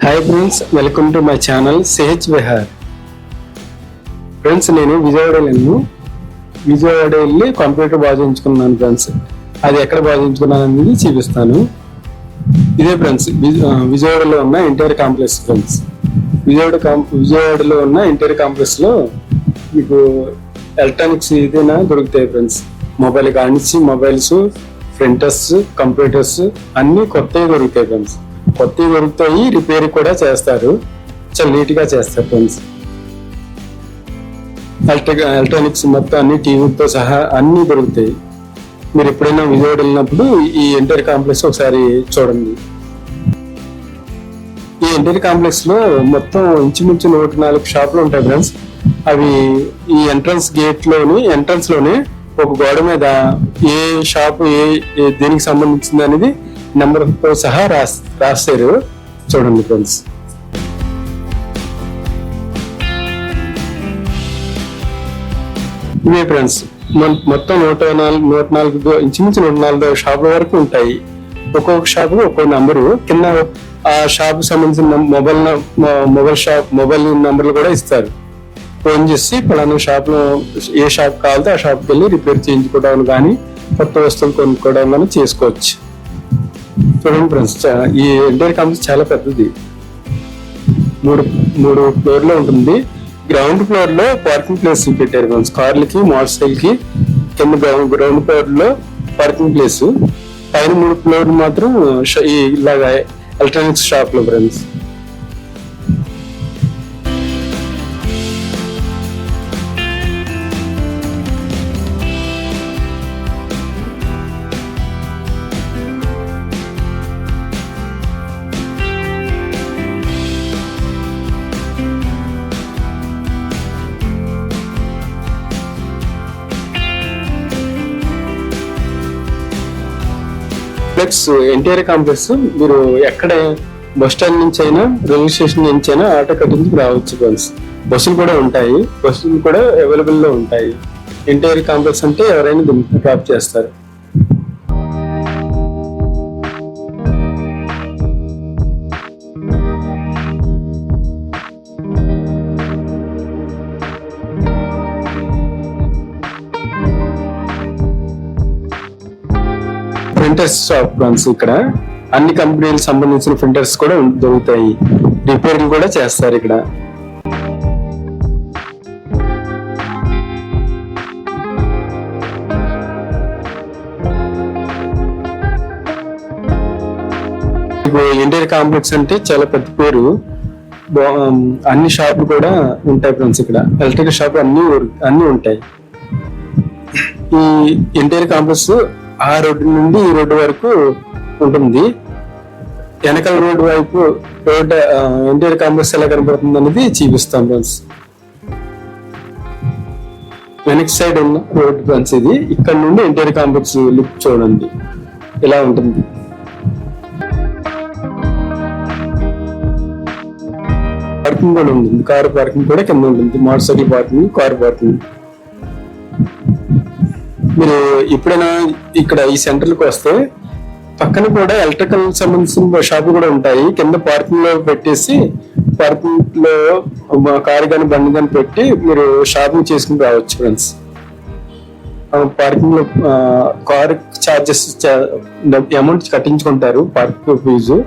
Hi friends welcome to my channel సేహెచ్ విహార్ friends నేను విజయవాడ వెళ్ళాను విజయవాడ వెళ్ళి కంప్యూటర్ బాగా చేయించుకున్నాను ఫ్రెండ్స్ అది ఎక్కడ బాగా చేయించుకున్నాను అనేది చూపిస్తాను. ఇదే ఫ్రెండ్స్ విజయవాడలో ఉన్న ఇంటీరియర్ కాంప్లెక్స్ ఫ్రెండ్స్ విజయవాడ కాం విజయవాడలో ఉన్న ఇంటీరియర్ కాంప్లెక్స్లో మీకు ఎలక్ట్రానిక్స్ ఏదైనా దొరుకుతాయి ఫ్రెండ్స్ మొబైల్ కానిచ్చి మొబైల్స్ ప్రింటర్స్ కంప్యూటర్స్ అన్నీ కొత్తవి దొరుకుతాయి ఫ్రెండ్స్ కొత్తవి దొరుకుతాయి రిపేర్ కూడా చేస్తారు. చాలా నీట్గా చేస్తారు ఫ్రెండ్స్ ఎలక్ట్రిక్ ఎలక్ట్రానిక్స్ మొత్తం అన్ని టీవీతో సహా అన్ని దొరుకుతాయి. మీరు ఎప్పుడైనా విజయవాడ వెళ్ళినప్పుడు ఈ ఎంటర్ కాంప్లెక్స్ ఒకసారి చూడండి. ఈ ఎంటర్ కాంప్లెక్స్లో మొత్తం ఇంచుమించు నూట నాలుగు షాపులు ఉంటాయి ఫ్రెండ్స్ అవి ఈ ఎంట్రన్స్ గేట్లోని ఎంట్రన్స్లోనే ఒక గోడ మీద ఏ షాప్ ఏ ఏ- దేనికి సంబంధించింది అనేది నెంబర్తో సహా రాస్ రాస్తారు చూడండి ఫ్రెండ్స్. ఇవే ఫ్రెండ్స్. మొత్తం నూట నాలుగు నూట నాలుగు దో- ఇంచుమించు నూట నాలుగు షాపుల వరకు ఉంటాయి. ఒక్కొక్క షాపు ఒక్కో నంబరు. కింద ఆ షాప్ సంబంధించిన మొబైల్ మొబైల్ షాప్ మొబైల్ నంబర్లు కూడా ఇస్తారు. ఫోన్ చేసి పలానా షాప్లో ఏ షాప్ కావాలో ఆ షాప్కి వెళ్ళి రిపేర్ చేయించుకోవడం కానీ కొత్త వస్తువులు కొనుక్కోవడం కానీ చేసుకోవచ్చు. చూడండి ఫ్రెండ్స్ ఈ ఎంటైర్ కాంప్లెక్స్ చాలా పెద్దది. మూడు మూడు ఫ్లోర్లో ఉంటుంది. గ్రౌండ్ ఫ్లోర్లో పార్కింగ్ ప్లేస్ పెట్టారు ఫ్రెండ్స్ కార్లకి మోటార్ సైకిల్కి కింద గ్రౌండ్ గ్రౌండ్ ఫ్లోర్లో పార్కింగ్ ప్లేస్ పైన మూడు ఫ్లోర్ మాత్రం ఈ ఇలాగా ఎలక్ట్రానిక్స్ షాప్లో ఫ్రెండ్స్ కాంప్లెక్స్ ఎన్టీఆర్ కాంప్లెక్స్ మీరు ఎక్కడ బస్ స్టాండ్ నుంచి అయినా రైల్వే స్టేషన్ నుంచి అయినా ఆటో కట్టించి రావచ్చు ఫ్రెండ్స్ బస్సులు కూడా ఉంటాయి. బస్సులు కూడా అవైలబుల్లో ఉంటాయి. ఎన్టీఆర్ కాంప్లెక్స్ అంటే ఎవరైనా దీన్ని డ్రాప్ చేస్తారు. ప్రింటర్స్ షాప్స్ ఇక్కడ. అన్ని కంపెనీలకు సంబంధించిన ప్రింటర్స్ కూడా దొరుకుతాయి. రిపేరింగ్ కూడా చేస్తారు ఇక్కడ. ఇంటీరియర్ కాంప్లెక్స్ అంటే చాలా పెద్ద పేరు. అన్ని షాపులు కూడా ఉంటాయి ఫ్రెండ్స్ ఇక్కడ. ఎలక్ట్రికల్ షాప్ అన్ని అన్ని ఉంటాయి. ఈ ఇంటీరియర్ కాంప్లెక్స్ ఆ రోడ్డు నుండి ఈ రోడ్డు వరకు ఉంటుంది. వెనకాల రోడ్డు వైపు రోడ్ ఎన్టీఆర్ కాంప్లెక్స్ ఎలా కనబడుతుంది అనేది చూపిస్తాం ఫ్రెండ్స్. వెనక్ సైడ్ ఉన్న రోడ్ ఫ్రెండ్స్ ఇది. ఇక్కడ నుండి ఎన్టీఆర్ కాంప్లెక్స్ లుక్ చూడండి. ఇలా ఉంటుంది. పార్కింగ్ కూడా ఉంటుంది. కార్ పార్కింగ్ కూడా కింద ఉంటుంది. Motor cycle parking car parking. మీరు ఎప్పుడైనా ఇక్కడ ఈ సెంటర్కి వస్తే పక్కన కూడా ఎలక్ట్రికల్ సంబంధించిన షాపులు కూడా ఉంటాయి. కింద పార్కింగ్లో పెట్టేసి పార్కింగ్లో కారు కానీ బండి కానీ పెట్టి మీరు షాపింగ్ చేసుకుని రావచ్చు ఫ్రెండ్స్. పార్కింగ్లో కార్ చార్జెస్ అమౌంట్ కట్టించుకుంటారు పార్కింగ్ ఫీజు.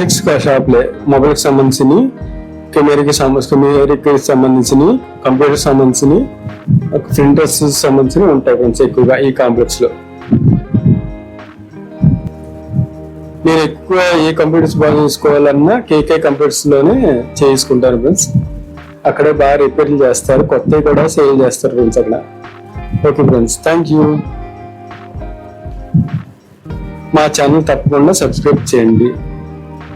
ఎలక్ట్రానిక్స్ షాప్లే మొబైల్కి సంబంధించిన కెమెరాకి కెమెరాకి సంబంధించిన కంప్యూటర్ సంబంధించిన ప్రింటర్స్ సంబంధించిన ఉంటాయి ఫ్రెండ్స్ ఎక్కువగా ఈ కాంప్లెక్స్లో. నేను ఎక్కువ ఏ కంప్యూటర్స్ బాగా చేసుకోవాలన్నా కేకే కంప్యూటర్స్లోనే చేసుకుంటాను ఫ్రెండ్స్. అక్కడే బాగా రిపేర్లు చేస్తారు. కొత్తవి కూడా సేల్ చేస్తారు ఫ్రెండ్స్ అక్కడ. ఓకే ఫ్రెండ్స్ థ్యాంక్ యూ మా ఛానల్ తప్పకుండా సబ్స్క్రైబ్ చేయండి.